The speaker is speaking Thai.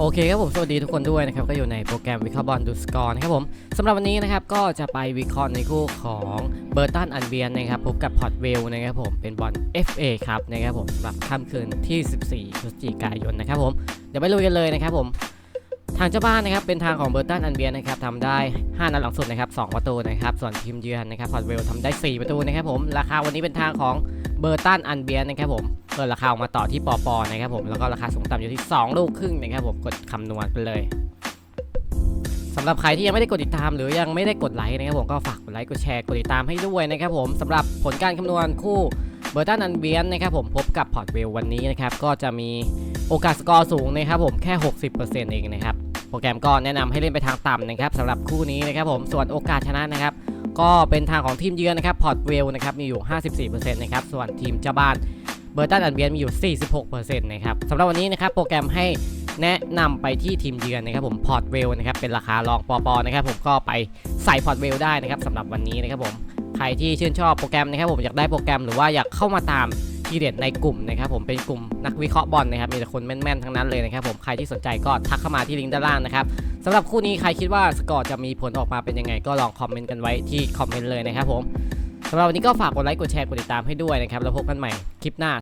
โอเคครับผมสวัสดีทุกคนด้วยนะครับก็อยู่ในโปรแกรมวิเคราะห์บอลดูสกอร์นะครับผมสำหรับวันนี้นะครับก็จะไปวิเคราะห์ในคู่ของเบอร์ตันอันเบียนนะครับพบกับพอร์ตเวลนะครับผมเป็นบอล FA ครับนะครับผมสำหรับค่ำคืนที่ 14พฤศจิกายนนะครับผมเดี๋ยวไปลุยกันเลยนะครับผมทางเจ้าบ้านนะครับเป็นทางของเบอร์ตันอันเบียนนะครับทำได้ 5 นัดหลังสุดนะครับ2ประตูนะครับส่วนทีมเยือนนะครับพอร์ตเวลทำได้ 4 ประตูนะครับผมราคาวันนี้เป็นทางของเบอร์ตันอันเบียนนะครับผม เปิดราคาออกมาต่อที่ปอปอนะครับผมแล้วก็ราคาสูงต่ำอยู่ที่ 2 ลูกครึ่งนะครับผมกดคำนวณไปเลยสำหรับใครที่ยังไม่ได้กดติดตามหรือยังไม่ได้กดไลค์นะครับผมก็ฝากกดไลค์กดแชร์กดติดตามให้ด้วยนะครับผมสำหรับผลการคำนวณคู่เบอร์ตันอันเบียนนะครับผมพบกับพอร์ตเวลวันนี้นะครับก็จะมีโอกาสสกอร์สูงนะครับผมแค่ 60%เองนะครับโปรแกรมก็แนะนำให้เล่นไปทางต่ำนะครับสำหรับคู่นี้นะครับผมส่วนโอกาสชนะนะครับก็เป็นทางของทีมเยือนนะครับพอร์ตเวลนะครับมีอยู่ 54%นะครับส่วนทีมเจ้าบ้าน เบอร์ตันอันเบียนมีอยู่ 46%นะครับสำหรับวันนี้นะครับโปรแกรมให้แนะนำไปที่ทีมเยือนนะครับผมพอร์ตเวลนะครับเป็นราคารองปอปอนะครับผมก็ไปใส่พอร์ตเวลได้นะครับสำหรับวันนี้นะครับผมใครที่ชื่นชอบโปรแกรมนะครับผมอยากได้โปรแกรมหรือว่าอยากเข้ามาตามทีเด็ดในกลุ่มนะครับผมเป็นกลุ่มนักวิเคราะห์บอลนะครับมีแต่คนแม่นๆทั้งนั้นเลยนะครับผมใครที่สนใจก็ทักเข้ามาที่ลิงก์ด้านล่างนะครับสำหรับคู่นี้ใครคิดว่าสกอร์จะมีผลออกมาเป็นยังไง ก็ลองคอมเมนต์กันไว้ที่คอมเมนต์เลยนะครับผมสำหรับวันนี้ก็ฝากกดไลค์กดแชร์กดติดตามให้ด้วยนะครับแล้วพบกันใหม่คลิปหน้า